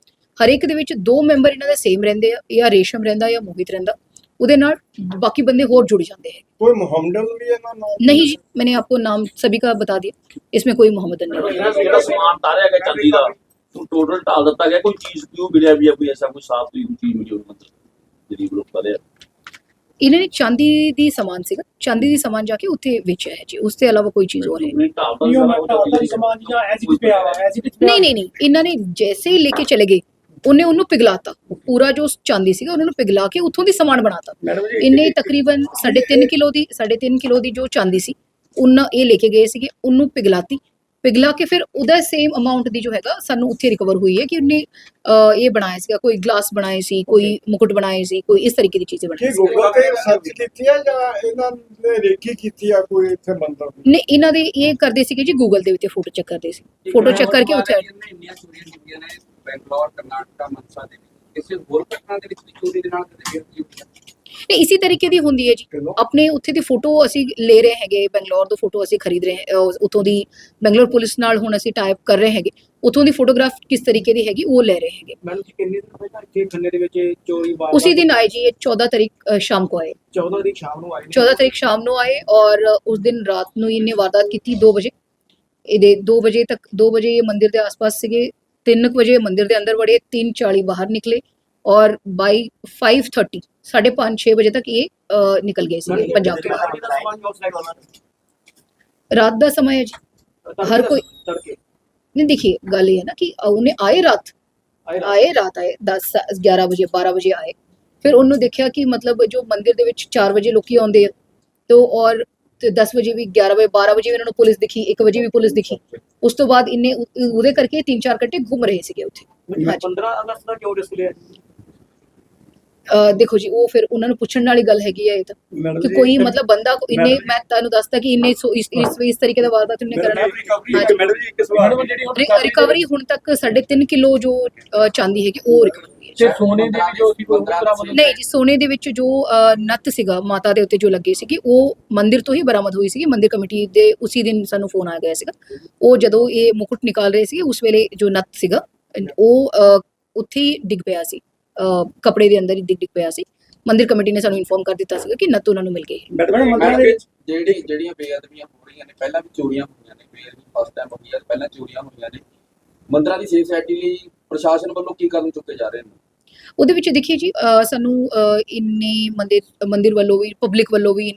ਹਰ ਇੱਕ ਦੇ ਵਿੱਚ ਦੋ ਮੈਂਬਰ ਇਹਨਾਂ ਦੇ ਸੇਮ ਰਹਿੰਦੇ ਆ ਜਾਂ ਰੇਸ਼ਮ ਰਹਿੰਦਾ ਜਾਂ ਮੋਹਿਤ ਰਹਿੰਦਾ ਉਹਦੇ ਨਾਲ ਬਾਕੀ ਬੰਦੇ ਹੋਰ जुड़ जाते हैं ਕੋਈ ਮੁਹੰਮਦਨ ਵੀ ਇਹਨਾਂ ਨਾਲ नहीं जी मैंने आपको नाम सभी का बता दिया इसमें कोई मोहम्मदन नहीं है। ਜਿਹੜਾ ਜਿਹੜਾ ਸਮਾਨ ਤਾਰਿਆ ਗਿਆ ਚਾਂਦੀ ਦਾ ਉਹ ਟੋਟਲ ਢਾਲ ਦਿੱਤਾ ਗਿਆ ਕੋਈ ਚੀਜ਼ ਕਿਉਂ ਮਿਲਿਆ ਵੀ ਆ ਕੋਈ ਐਸਾ ਕੋਈ ਸਾਫ ਦੀ ਚੀਜ਼ ਮਿਲੀ ਹੋਵੇ ਮਤਲਬ ਗਰੀਬ ਲੋਕਾਂ ਦੇ ਇਹਨਾਂ ਨੇ ਚਾਂਦੀ ਦੀ ਸਮਾਨ ਸੀਗਾ ਚਾਂਦੀ ਦੀ ਸਮਾਨ ਜਾ ਕੇ ਉੱਥੇ ਵੇਚਿਆ ਹੈ ਜੀ ਉਸ ਤੋਂ ਇਲਾਵਾ ਕੋਈ ਚੀਜ਼ ਹੋਰ ਹੈ ਨਹੀਂ। ਨਹੀਂ ਢਾਲ ਦਾ ਨਿਯਮ ਸਾਰਾ ਹੈ ਤਾਂ ਸਮਾਜ ਜਾਂ ਐਸੀ ਕੁਝ ਪਿਆ ਵਾ ਐਸੀ ਕੁਝ ਨਹੀਂ ਨਹੀਂ ਨਹੀਂ ਇਹਨਾਂ ਨੇ ਜੈਸੇ ਹੀ ਲੈ ਕੇ ਚਲੇ ਗਏ ਉਹਨੇ ਉਹਨੂੰ ਪਿਘਲਾਤਾ। ਪੂਰਾ ਜੋ ਚਾਂਦੀ ਸੀਗਾ ਉਹਨਾਂ ਨੂੰ ਪਿਘਲਾ ਕੇ ਉੱਥੋਂ ਦੀ ਸਮਾਨ ਬਣਾਤਾ। ਇਹਨੇ ਤਕਰੀਬਨ 3.5 ਕਿਲੋ ਦੀ 3.5 ਕਿਲੋ ਦੀ ਜੋ ਚਾਂਦੀ ਸੀ ਉਹਨਾਂ ਇਹ ਲੈ ਕੇ ਗਏ ਸੀਗੇ ਉਹਨੂੰ ਪਿਘਲਾਤੀ। ਪਿਘਲਾ ਕੇ ਫਿਰ ਉਹਦਾ ਸੇਮ ਅਮਾਉਂਟ ਦੀ ਜੋ ਹੈਗਾ ਸਾਨੂੰ ਉੱਥੇ ਰਿਕਵਰ ਹੋਈ ਹੈ ਕਿ ਉਹਨੇ ਇਹ ਬਣਾਇਆ ਸੀਗਾ ਕੋਈ ਗਲਾਸ ਬਣਾਏ ਸੀ ਕੋਈ ਮੁਕਟ ਬਣਾਏ ਸੀ ਕੋਈ ਇਸ ਤਰੀਕੇ ਦੀ ਚੀਜ਼ਾਂ ਬਣਾਈ ਸੀ। ਗੂਗਲ ਤੇ ਸਰਚ ਕੀਤੀ ਹੈ ਜਾਂ ਇਹਨਾਂ ਨੇ ਰੇਕੀ ਕੀਤੀ ਆ ਕੋਈ ਇੱਥੇ ਮੰਦਰ ਦੀ? ਨੇ ਇਹਨਾਂ ਦੇ ਇਹ ਕਰਦੇ ਸੀਗੇ ਜੀ ਗੂਗਲ ਦੇ ਉੱਤੇ ਫੋਟੋ ਚੈੱਕ ਕਰਦੇ ਸੀ। ਫੋਟੋ ਚੈੱਕ ਕਰਕੇ ਉੱਥੇ ਬੈਂਗਲੌਰ ਕਰਨਾਟਕਾ ਮਨਸਾ ਦੇ ਵਿੱਚ। ਕਿਸੇ ਹੋਰ ਘਟਨਾ ਦੇ ਵਿੱਚ ਚੋਰੀ ਦੇ ਨਾਲ ਕਦੇ ਗ੍ਰਿਫਤਾਰੀ ਹੋਈ ਤੇ ਇਸੇ ਤਰੀਕੇ ਦੀ ਹੁੰਦੀ ਹੈ ਜੀ। ਆਪਣੇ ਉੱਥੇ ਦੀ ਫੋਟੋ ਅਸੀਂ ਲੈ ਰਹੇ ਹੈਗੇ ਬੰਗਲੌਰ ਤੋਂ ਫੋਟੋ ਅਸੀਂ ਖਰੀਦ ਰਹੇ ਹਾਂ ਉਥੋਂ ਦੀ ਬੰਗਲੌਰ ਪੁਲਿਸ ਨਾਲ ਹੁਣ ਅਸੀਂ ਟਾਈਪ ਕਰ ਰਹੇ ਹੈਗੇ। ਉਥੋਂ ਦੀ ਫੋਟੋਗ੍ਰਾਫ ਕਿਸ ਤਰੀਕੇ ਦੀ ਹੈਗੀ ਉਹ ਲੈ ਰਹੇ ਹੈਗੇ। ਮੈਡਮ ਜੀ ਕਿੰਨੇ ਦਿਨ ਪਹਿਲਾਂ ਇੱਥੇ ਖੰਨੇ ਦੇ ਵਿੱਚ ਚੋਰੀ ਵਾਰ ਉਸੇ ਦਿਨ ਆਏ ਜੀ 14 ਤਰੀਕ ਸ਼ਾਮ ਕੋ ਆਏ। 14 ਤਰੀਕ ਸ਼ਾਮ ਨੂੰ ਆਏ 14 ਤਰੀਕ ਸ਼ਾਮ ਨੂੰ ਆਏ ਔਰ ਉਸ ਦਿਨ ਰਾਤ ਨੂੰ ਇਹਨੇ ਵਾਰਦਾਤ ਕੀਤੀ 2 ਵਜੇ। ਇਹਦੇ 2 ਵਜੇ ਤੱਕ 2 ਵਜੇ ਇਹ ਮੰਦਿਰ ਦੇ ਆਸ-ਪਾਸ ਸੀਗੇ 3 ਵਜੇ ਮੰਦਿਰ ਦੇ ਅੰਦਰ ਵੜੇ 3:40 ਬਾਹਰ ਨਿਕਲੇ ਔਰ ਬਾਈ 5:30 5:30 ਵਜੇ ਤੱਕ ਇਹ ਨਿਕਲ ਗਏ ਸੀ ਪੰਜਾਬ ਤੋਂ। ਬਾਹਰ ਰਾਤ ਦਾ ਸਮਾਂ ਹੈ ਜੀ। ਹਰ ਕੋਈ ਨਹੀਂ ਦੇਖिए ਗੱਲ ਇਹ ਹੈ ਨਾ ਕਿ ਉਹਨੇ ਆਏ ਰਾਤ। ਆਏ ਰਾਤ। ਆਏ 10 11 ਵਜੇ 12 ਵਜੇ ਆਏ। ਫਿਰ ਉਹਨੂੰ ਦੇਖਿਆ ਕਿ ਮਤਲਬ ਜੋ ਮੰਦਿਰ ਦੇ ਵਿੱਚ 4 ਵਜੇ ਲੋਕੀ ਆਉਂਦੇ ਆ ਤੋ ਔਰ 10 ਵਜੇ ਵੀ 11 ਵਜੇ 12 ਵਜੇ ਵੀ ਇਹਨਾਂ ਨੂੰ ਪੁਲਿਸ ਦਿਖੀ 1 ਵਜੇ ਵੀ ਪੁਲਿਸ ਦਿਖੀ। ਉਸ ਤੋਂ ਬਾਅਦ ਇੰਨੇ ਉਹਦੇ ਕਰਕੇ 3-4 ਘੰਟੇ ਘੁੰਮ ਰਹੇ ਸੀਗੇ ਉੱਥੇ। 15 ਅਗਸਤ ਦਾ ਕਿਉਂ ਰਿਸਕ ਲਿਆ? ਦੇਖੋ ਜੀ ਉਹ ਫਿਰ ਉਹਨਾਂ ਨੂੰ ਪੁੱਛਣ ਵਾਲੀ ਗੱਲ ਹੈਗੀ ਹੈ ਇਹ ਤਾਂ। ਕਿ ਕੋਈ ਮਤਲਬ ਬੰਦਾ ਇੰਨੇ। ਮੈਂ ਤੁਹਾਨੂੰ ਦੱਸਦਾ ਕਿ ਇੰਨੇ ਇਸ ਇਸ ਤਰੀਕੇ ਦਾ ਵਾਰਦਾਤ ਉਹਨੇ ਕਰਨਾ ਰਿਕਵਰੀ ਮੈਡਮ ਜੀ ਇੱਕ ਸਵਾਲ ਰਿਕਵਰੀ ਹੁਣ ਤੱਕ 3.5 ਕਿਲੋ ਜੋ ਚਾਂਦੀ ਹੈਗੀ ਉਹ ਰਿਕਵਰ ਤੇ ਸੋਨੇ ਦੇ ਵੀ ਜੋ ਸੀ ਨਹੀਂ ਜੀ ਸੋਨੇ ਦੇ ਵਿੱਚ ਜੋ ਨੱਤ ਸੀਗਾ ਮਾਤਾ ਦੇ ਉੱਤੇ ਜੋ ਲੱਗੇ ਸੀਗੀ ਉਹ ਮੰਦਿਰ ਤੋਂ ਹੀ ਬਰਾਮਦ ਹੋਈ ਸੀਗੀ। ਮੰਦਿਰ ਕਮੇਟੀ ਦੇ ਉਸੇ ਦਿਨ ਸਾਨੂੰ ਫੋਨ ਆ ਗਿਆ ਸੀਗਾ। ਉਹ ਜਦੋਂ ਇਹ ਮੁਕੁਟ ਨਿਕਾਲ ਰਹੇ ਸੀ ਉਸ ਵੇਲੇ ਜੋ ਨੱਤ ਸੀਗਾ ਉਹ ਉੱਥੇ ਡਿੱਗ ਪਿਆ ਸੀ। ਕੱਪੜੇ ਦੇ ਅੰਦਰ ਹੀ ਡਿੱਗ ਡਿੱਗ ਪਿਆ ਸੀ। ਮੰਦਿਰ ਕਮੇਟੀ ਨੇ ਸਾਨੂੰ ਇਨਫੋਰਮ ਕਰ ਦਿੱਤਾ ਸੀਗਾ ਕਿ ਨੱਤ ਉਹਨਾਂ ਨੂੰ ਮਿਲ ਗਈ। ਹੈ ਮੈਡਮ ਮੈਡਮ ਜਿਹੜੀ ਜਿਹੜੀਆਂ ਬੇਅਦਬੀਆਂ ਹੋ ਰਹੀਆਂ ਨੇ ਪਹਿਲਾਂ ਵੀ ਚੋਰੀਆਂ ਹੋਈਆਂ ਨੇ ਬੇਅਦਬੀ ਫਸਟ ਟਾਈਮ ਹੋਈ ਹੈ ਪਹਿਲਾਂ ਚੋਰੀਆਂ ਹੋਈਆਂ ਨੇ। ਮੰਦਰਾਂ ਦੀ ਸੇਫ ਸਾਈਟੀ ਲਈ ਪ੍ਰਸ਼ਾਸਨ ਵੱਲੋਂ ਕੀ ਕਦਮ ਚੁੱਕੇ ਜਾ ਰਹੇ ਨੇ? ਉਹਦੇ ਵਿੱਚ ਦੇਖੀਏ ਜੀ ਅਹ ਸਾਨੂੰ ਅਹ ਇੰਨੇ ਮੰਦਿਰ ਮੰਦਿਰ ਵੱਲੋਂ ਵੀ ਪਬਲਿਕ ਵੱਲੋਂ ਵੀ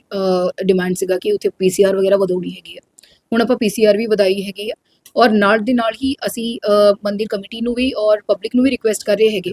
ਡਿਮਾਂਡ ਸੀਗਾ ਕਿ ਉੱਥੇ ਪੀਸੀਆਰ ਵਗੈਰਾ ਵਧਾਉਣੀ ਹੈਗੀ ਆ। ਹੁਣ ਆਪਾਂ ਪੀਸੀਆਰ ਵੀ ਵਧਾਈ ਹੈਗੀ ਆ। ਔਰ ਨਾਲ ਦੇ ਨਾਲ ਹੀ ਅਸੀਂ ਅਹ, ਮੰਦਿਰ ਕਮੇਟੀ ਨੂੰ ਵੀ ਔਰ ਪਬਲਿਕ ਨੂੰ ਵੀ ਰਿਕੁਐਸਟ ਕਰ ਰਹੇ ਹੈਗੇ।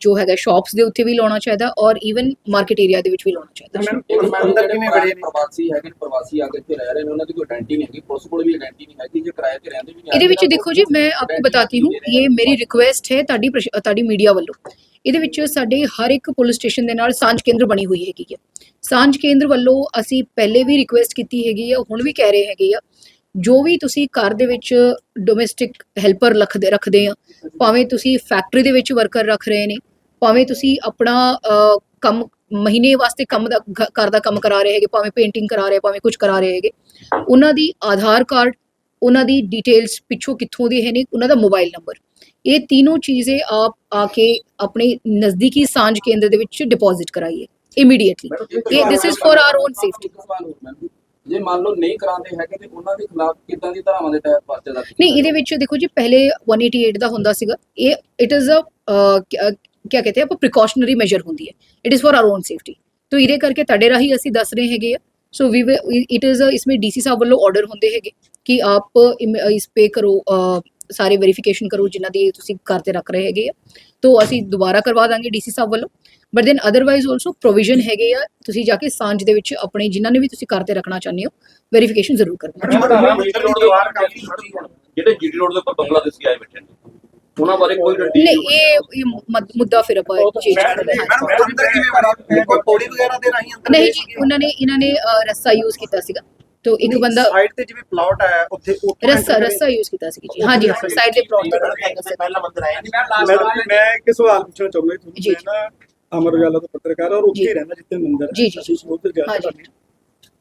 ਜੋ ਹੈਗਾ ਸ਼ਾਪਸ ਦੇ ਉੱਤੇ ਵੀ ਲਾਉਣਾ ਚਾਹੀਦਾ ਔਰ ਈਵਨ ਮਾਰਕੀਟ ਏਰੀਆ ਦੇ ਵਿੱਚ ਵੀ ਲਾਉਣਾ ਚਾਹੀਦਾ। ਅੰਦਰ ਕਿਵੇਂ ਬੜੇ ਪ੍ਰਵਾਸੀ ਹੈਗੇ ਨੇ ਪ੍ਰਵਾਸੀ ਆ ਕੇ ਇੱਥੇ ਰਹਿ ਰਹੇ ਨੇ ਉਹਨਾਂ ਦੀ ਕੋਈ ਆਇਡੈਂਟੀ ਨਹੀਂ ਹੈਗੀ ਪੁਲਿਸ ਕੋਲ ਵੀ ਆਇਡੈਂਟੀ ਨਹੀਂ ਹੈਗੀ ਜੇ ਕਿਰਾਏ ਤੇ ਰਹਿੰਦੇ ਵੀ ਨੇ ਇਹਦੇ ਵਿੱਚ ਦੇਖੋ ਜੀ ਮੈਂ ਆਪਕੋ ਬਤਾਤੀ ਹੂੰ ਇਹ ਮੇਰੀ ਰਿਕੁਐਸਟ ਹੈ ਤੁਹਾਡੀ ਤੁਹਾਡੀ ਮੀਡੀਆ ਵੱਲੋਂ। ਇਹਦੇ ਵਿੱਚ ਸਾਡੇ ਹਰ ਇੱਕ ਪੁਲਿਸ ਸਟੇਸ਼ਨ ਦੇ ਨਾਲ ਸਾਂਝ ਕੇਂਦਰ ਬਣੀ ਹੋਈ ਹੈਗੀ ਹੈ। ਸਾਂਝ ਕੇਂਦਰ ਵੱਲੋਂ ਅਸੀਂ ਪਹਿਲੇ ਵੀ ਰਿਕੁਐਸਟ ਕੀਤੀ ਹੈਗੀ ਆ ਹੁਣ ਵੀ ਕਹਿ ਰਹੇ ਹੈਗੇ ਆ ਜੋ ਵੀ ਤੁਸੀਂ ਘਰ ਦੇ ਵਿੱਚ ਡੋਮੈਸਟਿਕ ਹੈਲਪਰ ਰੱਖਦੇ ਰੱਖਦੇ ਆ ਭਾਵੇਂ ਤੁਸੀਂ ਫੈਕਟਰੀ ਦੇ ਵਿੱਚ ਵਰਕਰ ਰੱਖ ਰਹੇ ਨੇ ਭਾਵੇਂ ਤੁਸੀਂ ਆਪਣਾ ਕੰਮ ਮਹੀਨੇ ਵਾਸਤੇ ਕੰਮ ਦਾ ਘਰ ਦਾ ਕੰਮ ਕਰਾ ਰਹੇ ਹੈਗੇ ਭਾਵੇਂ ਪੇਂਟਿੰਗ ਕਰਾ ਰਹੇ ਭਾਵੇਂ ਕੁਝ ਕਰਾ ਰਹੇ ਹੈਗੇ ਉਹਨਾਂ ਦੀ ਆਧਾਰ ਕਾਰਡ ਉਹਨਾਂ ਦੀ ਡਿਟੇਲਸ ਪਿੱਛੋਂ ਕਿੱਥੋਂ ਦੀ ਹੈ ਨੇ ਉਹਨਾਂ ਦਾ ਮੋਬਾਈਲ ਨੰਬਰ ਇਹ ਤਿੰਨੋਂ ਚੀਜ਼ੇ ਆਪ ਆ ਕੇ ਆਪਣੇ ਨਜ਼ਦੀਕੀ ਸਾਂਝ ਕੇਂਦਰ ਦੇ ਵਿੱਚ ਡਿਪੋਜ਼ਿਟ ਕਰਾਈਏ ਇਮੀਡੀਏਟਲੀ ਇਹ this is for our own safety ਜੇ ਮੰਨ ਲਓ ਨਹੀਂ ਕਰਾਉਂਦੇ ਹੈਗੇ ਤੇ ਉਹਨਾਂ ਦੇ ਖਿਲਾਫ ਕਿੱਦਾਂ ਦੀ ਧਾਰਾਵਾਂ ਦੇ ਤਹਿਤ ਪਰਚਾ ਦਰਜ ਨਹੀਂ ਇਹਦੇ ਵਿੱਚ ਦੇਖੋ ਜੀ ਪਹਿਲੇ 188 ਦਾ ਹੁੰਦਾ ਸੀਗਾ। ਇਹ ਇਟ ਇਜ਼ ਅ ਕੀ ਕਹਤੇ ਆ ਪ੍ਰੀਕਾਸ਼ਨਰੀ ਮੈਜਰ ਹੁੰਦੀ ਹੈ। It is for our own safety ਤੋ ਇਹਦੇ ਕਰਕੇ ਤੁਹਾਡੇ ਰਾਹੀਂ ਅਸੀਂ ਦੱਸ ਰਹੇ ਹੈਗੇ ਸੋ ਵੀ ਇਟ ਇਜ਼ ਇਸਮੇ ਡੀਸੀ ਸਾਹਿਬ ਵੱਲੋਂ ਆਰਡਰ ਹੁੰਦੇ ਹੈਗੇ ਕਿ ਆਪ ਇਸ ਪੇ ਕਰੋ ਸਾਰੇ ਵੈਰੀਫਿਕੇਸ਼ਨ ਕਰੋ ਜਿਨ੍ਹਾਂ ਦੀ ਤੁਸੀਂ ਕਰਦੇ ਰੱਖ ਰਹੇ ਹੈਗੇ ਤੋਂ ਅਸੀਂ ਦੁਬਾਰਾ ਕਰਵਾ ਦਾਂਗੇ ਡੀਸੀ ਸਾਹਿਬ ਵੱਲੋਂ। But then otherwise also provision ਹੈਗੇ ਆ ਤੁਸੀਂ ਜਾ ਕੇ ਸਾਂਝ ਦੇ ਵਿੱਚ ਆਪਣੇ ਜਿਨ੍ਹਾਂ ਨੇ ਵੀ ਤੁਸੀਂ ਘਰ ਤੇ ਰੱਖਣਾ ਚਾਹੁੰਦੇ ਹੋ ਵੈਰੀਫਿਕੇਸ਼ਨ ਜ਼ਰੂਰ ਕਰਨਾ ਜਿਹੜੇ ਜੀਡੀ ਰੋਡ ਦੇ ਉੱਪਰ ਬੰਗਲਾਦੇਸ਼ੀ ਆਏ ਬੈਠੇ ਨੇ ਉਹਨਾਂ ਬਾਰੇ ਕੋਈ ਰੱਟੀ ਨਹੀਂ ਇਹ ਇਹ ਮੁੱਦ- ਫਿਰ ਆਪਾਂ ਚੇਂਜ ਕਰਦੇ ਹਾਂ। ਕੋਈ ਪੌੜੀ ਵਗੈਰਾ ਦੇ ਰਾਹੀਂ ਅੰਦਰ ਨਹੀਂ ਜੀ ਉਹਨਾਂ ਨੇ ਇਹਨਾਂ ਨੇ ਰੱਸਾ ਯੂਜ਼ ਕੀਤਾ ਸੀਗਾ। ਤੋਂ ਇੱਕ ਬੰਦਾ ਸਾਈਡ ਤੇ ਜਿਵੇਂ ਪਲਾਟ ਆਇਆ ਉੱਥੇ ਉੱਥੋਂ ਰੱਸਾ ਰੱਸਾ ਯੂਜ਼ ਕੀਤਾ ਸੀ ਜੀ ਹਾਂਜੀ ਹਾਂ ਸਾਈਡ ਦੇ ਪਲਾਟ ਤੇ ਪਹਿਲਾ ਮੰਦਰ ਆਇਆ ਮੈਡਮ ਮੈਂ ਇੱਕ ਸਵਾਲ ਪੁੱਛਣਾ ਚਾਹੁੰਦਾ ਜੀ ਜੀ। ਤੁਹਾਨੂੰ ਮੈਂ ਨਾ ਅਮਰ ਦਾ ਪੱਤਰਕਾਰ ਔਰ ਉੱਥੇ। ਹੀ ਰਹਿੰਦਾ ਜਿੱਥੇ ਮੰਦਿਰ ਹੈ ਜੀ, ਜੀ। ਅਸੀਂ ਉੱਧਰ ਜਾ। ਕੇ ਕਰਨੀ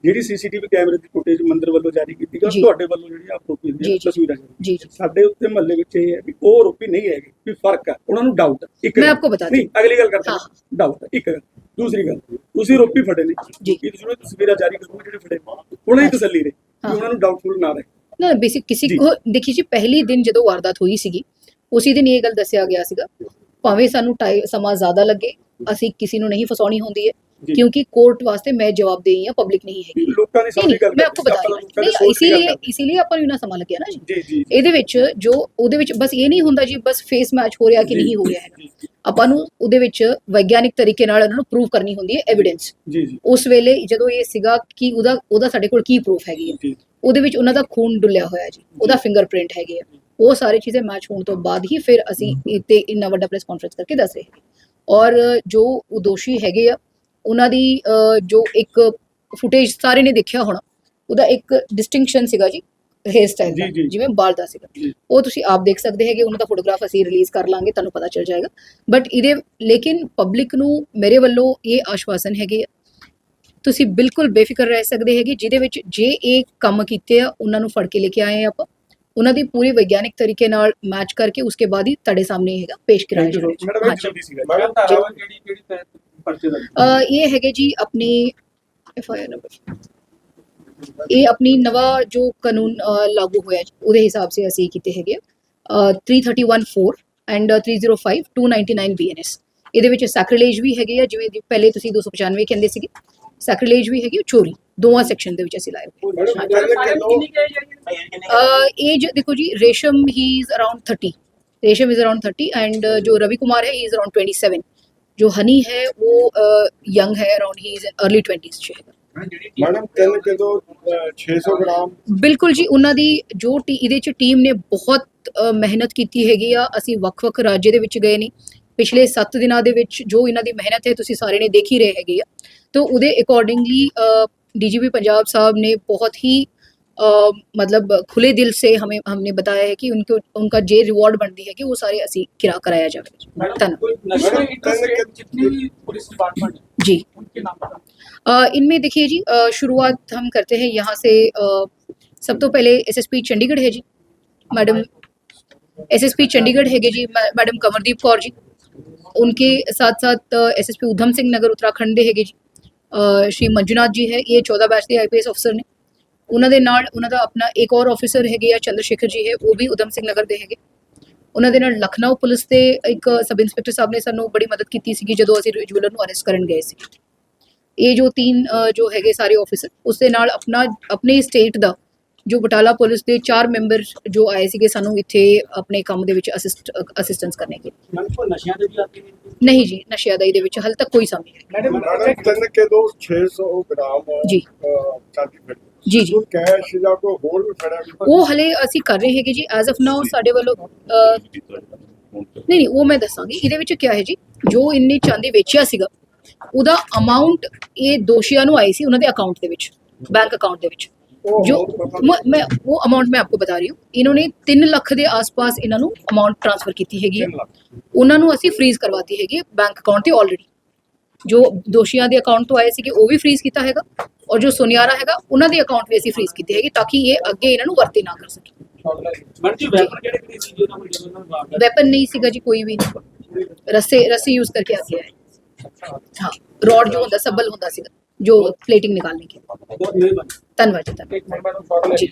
ਜਿਹੜੀ ਸੀਸੀਟੀਵੀ ਕੈਮਰੇ ਦੀ ਫੁਟੇਜ ਮੰਦਿਰ ਵੱਲੋਂ ਜਾਰੀ ਕੀਤੀ ਗਈ। ਤੁਹਾਡੇ ਵੱਲੋਂ ਜਿਹੜੀ ਆਰੋਪੀ ਜੀ, ਦੀ। ਤਸਵੀਰਾਂ ਜੀ ਸਾਡੇ ਉੱਤੇ ਮਹੱਲੇ ਵਿੱਚ ਇਹ ਹੈ ਵੀ ਉਹ ਆਰੋਪੀ ਨਹੀਂ ਹੈਗੇ ਵੀ ਫ਼ਰਕ ਹੈ ਉਹਨਾਂ ਨੂੰ ਡਾਊਟ ਹੈ ਇੱਕ ਮੈਂ। ਆਪਕੋ ਬਤਾ ਨਹੀਂ ਅਗਲੀ ਗੱਲ ਕਰਦੇ ਹਾਂ। ਡਾਊਟ ਹੈ ਇੱਕ ਦੂਸਰੀ ਗੱਲ ਤੁਸੀਂ ਆਰੋਪੀ ਫੜੇ ਨੇ ਜੀ। ਇਹ ਤੁਸੀਂ ਤਸਵੀਰਾਂ ਜਾਰੀ ਕਰੋਗੇ ਜਿਹੜੇ ਫੜੇ ਉਹਨਾਂ ਦੀ ਤਸੱਲੀ ਰਹੇ ਕਿ। ਉਹਨਾਂ ਨੂੰ ਡਾਊਟਫੁਲ ਨਾ ਰਹੇ ਨਾ ਬੇਸਿਕ ਕਿਸੇ। ਕੋ ਦੇਖੀ ਜੀ ਪਹਿਲੀ ਦਿਨ ਜਦੋਂ ਵਾਰਦਾਤ ਹੋਈ ਸੀਗੀ ਉਸੇ ਦਿਨ ਇਹ ਗੱਲ ਦੱਸਿਆ ਗਿਆ ਸੀਗਾ ਭਾਵੇਂ ਸਾਨੂੰ ਸਮਾਂ ਜ਼ਿਆਦਾ ਲੱਗੇ ਅਸੀਂ ਕਿਸੇ ਨੂੰ ਨਹੀਂ ਫਸਾਉਣੀ ਹੁੰਦੀ ਹੈ। क्योंकि कोर्ट वास्ते मैं जवाबदेही है पब्लिक नहीं है ਲੋਕਾਂ ਦੀ नहीं ਸਾਰੀ नहीं ਗੱਲ मैं आपको बता रही ਲੋਕਾਂ हूँ ਦੀ नहीं ਸੋਚ ਦੀ ਗੱਲ इसीलिए इसीलिए ਆਪਾਂ ਨੂੰ ਇਹਨਾਂ ਸਮਾਂ ਲੱਗਿਆ ਨਾ ਜੀ ਜੀ ਜੀ ਇਹਦੇ ਵਿੱਚ ਜੋ ਉਹਦੇ ਵਿੱਚ ਬਸ ਇਹ ਨਹੀਂ ਹੁੰਦਾ ਜੀ ਬਸ ਫੇਸ ਮੈਚ ਹੋ ਰਿਹਾ ਕਿ ਨਹੀਂ ਹੋ ਰਿਹਾ ਹੈਗਾ ਆਪਾਂ ਨੂੰ ਉਹਦੇ ਵਿੱਚ ਵਿਗਿਆਨਿਕ ਤਰੀਕੇ ਨਾਲ ਉਹਨਾਂ ਨੂੰ ਪ੍ਰੂਵ ਕਰਨੀ ਹੁੰਦੀ ਹੈ ਐਵੀਡੈਂਸ ਜੀ ਜੀ ਉਸ ਵੇਲੇ ਜਦੋਂ ਇਹ ਸੀਗਾ ਕਿ ਉਹਦਾ ਉਹਦਾ ਸਾਡੇ ਕੋਲ ਕੀ ਪ੍ਰੂਫ ਹੈਗੀ ਹੈ ਜੀ ਉਹਦੇ ਵਿੱਚ ਉਹਨਾਂ ਦਾ ਖੂਨ ਡੁੱਲਿਆ ਹੋਇਆ ਜੀ ਉਹਦਾ ਫਿੰਗਰਪ੍ਰਿੰਟ ਹੈਗੇ ਆ ਉਹ ਸਾਰੇ ਚੀਜ਼ਾਂ ਮੈਚ ਹੋਣ ਤੋਂ ਬਾਅਦ ਹੀ ਫਿਰ ਅਸੀਂ ਤੇ ਇੰਨਾ ਵੱਡਾ ਪ੍ਰੈਸ ਕਾਨਫਰੰਸ ਕਰਕੇ ਦੱਸ ਰਹੇ ਹਾਂ ਔਰ ਜੋ ਉਹ ਦੋਸ਼ੀ ਹੈਗੇ ਆ ਉਹਨਾਂ ਦੀ ਜੋ ਇੱਕ ਫੁਟੇਜ ਸਾਰੇ ਨੇ ਦੇਖਿਆ ਹੋਣਾ ਉਹਦਾ ਇੱਕ ਡਿਸਟਿੰਕਸ਼ਨ ਸੀਗਾ ਜੀ ਹੇਅਰ ਸਟਾਈਲ ਦਾ। ਜਿਵੇਂ ਬਾਲ ਦਾ ਸੀਗਾ। ਉਹ ਤੁਸੀਂ ਆਪ ਦੇਖ ਸਕਦੇ ਹੈਗੇ ਉਹਨਾਂ ਦਾ ਫੋਟੋਗ੍ਰਾਫ ਅਸੀਂ ਰਿਲੀਜ਼ ਕਰ ਲਾਂਗੇ ਤੁਹਾਨੂੰ ਪਤਾ ਚੱਲ ਜਾਏਗਾ। ਬਟ ਇਹਦੇ ਲੇਕਿਨ ਪਬਲਿਕ ਨੂੰ ਮੇਰੇ ਵੱਲੋਂ ਇਹ ਆਸ਼ਵਾਸਨ ਹੈਗੇ ਤੁਸੀਂ ਬਿਲਕੁਲ ਬੇਫਿਕਰ ਰਹਿ ਸਕਦੇ ਹੈਗੇ ਜਿਹਦੇ ਵਿੱਚ ਜੇ ਇਹ ਕੰਮ ਕੀਤੇ ਆ ਉਹਨਾਂ ਨੂੰ ਫੜ ਕੇ ਲੈ ਕੇ ਆਏ ਆਪਾਂ। ਉਹਨਾਂ ਦੀ ਪੂਰੀ ਵਿਗਿਆਨਿਕ ਤਰੀਕੇ ਨਾਲ ਮੈਚ ਕਰਕੇ ਉਸਕੇ ਬਾਅਦ ਹੀ ਤੁਹਾਡੇ ਸਾਹਮਣੇ ਹੈਗਾ ਪੇਸ਼ ਕਰਾਇਆ ਜਾਏਗਾ। ਮੈਡਮ। ਇਹ ਸੀਗਾ। ਮੈਡਮ, ਧਾਰਾਵਾਂ ਕਿਹੜੀ ਕਿਹੜੀ ਤਹਿਤ ਪਰਚੇ ਦਾ ਇਹ ਹੈਗੇ ਜੀ ਆਪਣੇ ਐਫ ਆਈ ਆਰ ਨੰਬਰ ਇਹ ਆਪਣੀ ਨਵਾਂ ਜੋ ਕਾਨੂੰਨ ਲਾਗੂ ਹੋਇਆ ਉਹਦੇ ਹਿਸਾਬ ਸੇ ਅਸੀਂ ਕੀਤੇ ਹੈਗੇ 3314 ਐਂਡ 305 299 ਬੀਐਨਐਸ ਇਹਦੇ ਵਿੱਚ ਸੈਕ੍ਰਿਲੇਜ ਵੀ ਹੈਗੇ ਆ ਜਿਵੇਂ ਪਹਿਲੇ ਤੁਸੀਂ 295 ਕਹਿੰਦੇ ਸੀਗੇ। ਸੈਕ੍ਰਿਲੇਜ ਵੀ ਹੈਗੀ ਚੋਰੀ ਦੋਵਾਂ ਸੈਕਸ਼ਨ ਦੇ ਵਿੱਚ ਅਸੀਂ ਲਾਏ ਹੋਏ ਏਜ ਦੇਖੋ ਜੀ Resham he is around 30 Resham is around 30 and ਜੋ ਰਵੀ ਕੁਮਾਰ ਹੈ ਹੀ ਇਜ਼ ਅਰਾਊਂਡ 27 जो हनी है वो यंग है around he is early twenties ਚ ਹੈਗਾ ਮੈਡਮ ਕਹਿੰਦੇ ਕਿ ਦੋ 600 ਗ੍ਰਾਮ ਬਿਲਕੁਲ ਜੀ ਉਹਨਾਂ ਦੀ ਜੋ ਟੀ ਇਹਦੇ ਚ ਟੀਮ ਨੇ ਬਹੁਤ ਅ, ਮਿਹਨਤ ਕੀਤੀ ਹੈਗੀ ਆ ਅਸੀਂ ਵੱਖ-ਵੱਖ ਰਾਜ ਦੇ ਵਿੱਚ ਗਏ ਨੇ ਪਿਛਲੇ 7 ਦਿਨਾਂ ਦੇ ਵਿੱਚ ਜੋ ਇਹਨਾਂ ਦੀ ਮਿਹਨਤ ਹੈ ਤੁਸੀਂ ਸਾਰੇ ਨੇ ਦੇਖ ਹੀ ਰਹੇ ਹੈਗੇ ਆ तो ਉਹਦੇ अकॉर्डिंगली डीजीपी पंजाब साहब ने बहुत ही मतलब खुले दिल से हमें हमने बताया है कि उनके उनका जे रिवॉर्ड बनती है कि वो सारे असी किरा कराया जाए। जी। इनमें देखिए जी शुरुआत हम करते हैं यहाँ से सब तो पहले एसएसपी चंडीगढ़ है जी। मैडम एसएसपी चंडीगढ़ है जी मैडम कंवरदीप कौर जी। उनके साथ साथ एसएसपी उधम सिंह नगर उत्तराखंड है जी। श्री मंजुनाथ जी है ये चौदह बैच के आईपीएस अफसर ने। ਉਹਨਾਂ ਦੇ ਨਾਲ ਉਹਨਾਂ ਦਾ ਆਪਣਾ ਇੱਕ ਹੋਰ ਆਫੀਸਰ ਹੈਗੇ ਆ ਚੰਦਰ ਸ਼ੇਖਰ ਜੀ ਹੈ ਉਹ ਵੀ ਉਦਮ ਸਿੰਘ ਨਗਰ ਦੇ ਹੈਗੇ। ਉਹਨਾਂ ਦੇ ਨਾਲ ਲਖਨਊ ਪੁਲਿਸ ਦੇ ਇੱਕ ਸਬ ਇੰਸਪੈਕਟਰ ਸਾਹਿਬ ਨੇ ਸਾਨੂੰ ਬੜੀ ਮਦਦ ਕੀਤੀ ਸੀ ਕਿ ਜਦੋਂ ਅਸੀਂ ਰਜੂਲਰ ਨੂੰ ਅਰੈਸਟ ਕਰਨ ਗਏ ਸੀ। ਇਹ ਜੋ ਤਿੰਨ ਜੋ ਹੈਗੇ ਸਾਰੇ ਆਫੀਸਰ ਉਸ ਦੇ ਨਾਲ ਆਪਣਾ ਆਪਣੇ ਸਟੇਟ ਦਾ ਜੋ ਬਟਾਲਾ ਪੁਲਿਸ ਦੇ ਚਾਰ ਮੈਂਬਰ ਜੋ ਆਏ ਸੀਗੇ ਸਾਨੂੰ ਇੱਥੇ ਆਪਣੇ ਕੰਮ ਦੇ ਵਿੱਚ ਅਸਿਸਟ ਅਸਿਸਟੈਂਸ ਕਰਨੇ ਕੇ ਨਹੀਂ ਜੀ ਨਸ਼ਿਆਦਾਈ ਦੇ ਵਿੱਚ ਹਾਲ ਤੱਕ ਕੋਈ ਸਮਝ ਨਹੀਂ ਮੈਡਮ ਤਿੰਨ ਕਿਲੋ 600 ਗ੍ਰਾਮ ਜੀ। ਚਾਂਦੀ ਮਿਲੀ। ਜੀ ਜੀ। ਕੈਸ਼ ਜਾਂ ਕੋਈ ਹੋਰ ਵੀ ਫੜਾ ਉਹ ਹਲੇ ਅਸੀਂ ਕਰ ਰਹੇ ਹੈਗੇ ਜੀ ਐਜ਼ ਆਫ ਨਾਓ ਸਾਡੇ ਵੱਲੋਂ ਨਹੀਂ ਨਹੀਂ ਉਹ ਮੈਂ ਦੱਸਾਂਗੀ। ਇਹਦੇ ਵਿੱਚ ਕੀ ਹੈ ਜੀ ਜੋ ਇੰਨੇ ਚਾਂਦੀ ਵੇਚਿਆ ਸੀਗਾ ਉਹਦਾ ਅਮਾਉਂਟ ਇਹ ਦੋਸ਼ੀਆਂ ਨੂੰ ਆਈ ਸੀ ਉਹਨਾਂ ਦੇ ਅਕਾਊਂਟ ਦੇ ਵਿੱਚ ਬੈਂਕ ਅਕਾਊਂਟ ਦੇ ਵਿੱਚ। ਜੋ ਮੈਂ ਉਹ ਅਮਾਉਂਟ ਮੈਂ ਆਪਕੋ ਬਤਾ ਰਹੀ ਹੂੰ। ਇਹਨਾਂ ਨੇ 3 ਲੱਖ ਦੇ ਆਸ-ਪਾਸ ਇਹਨਾਂ ਨੂੰ ਅਮਾਉਂਟ ਟ੍ਰਾਂਸਫਰ ਕੀਤੀ ਹੈਗੀ ਹੈ। ਉਹਨਾਂ ਨੂੰ ਅਸੀਂ ਫ੍ਰੀਜ਼ ਕਰਵਾਤੀ ਹੈਗੀ ਬੈਂਕ ਅਕਾਊਂਟ ਤੇ ਆਲਰੇਡੀ ਜੋ ਦੋਸ਼ੀਆਂ ਦੇ ਅਕਾਊਂਟ ਤੋਂ ਆਏ ਸੀ ਉਹ ਵੀ ਫ੍ਰੀਜ਼ ਕੀਤਾ ਹੈਗਾ ਔਰ ਜੋ ਸੁਨਿਆਰਾ ਹੈਗਾ ਉਹਨਾਂ ਦੇ ਅਕਾਊਂਟ ਵੀ ਅਸੀਂ ਫ੍ਰੀਜ਼ ਕੀਤੇ ਹੈਗੇ ਤਾਂ ਕਿ ਇਹ ਅੱਗੇ ਇਹਨਾਂ ਨੂੰ ਵਰਤੇ ਨਾ ਕਰ ਸਕਣ ਮੈਡਮ ਵੈਪਨ ਕਿਹੜੇ ਕਿਹੜੇ ਸੀ ਜਿਹਨਾਂ ਨੂੰ ਜਿਹਨਾਂ ਨੂੰ ਮਾਰਦਾ ਵੈਪਨ ਨਹੀਂ ਸੀਗਾ ਜੀ ਕੋਈ ਵੀ। ਨਹੀਂ। ਰੱਸੇ ਯੂਜ਼ ਕਰਕੇ ਆ ਗਿਆ ਹੈ ਹਾਂ ਰੋਡ ਜੋ ਹੁੰਦਾ ਸੱਬਲ ਹੁੰਦਾ ਸੀਗਾ ਜੋ ਪਲੇਟਿੰਗ ਨਿਕਾਲਣੀ ਕੇ ਧੰਨਵਾਦ ਜੀ ਲੈ ਜੀ।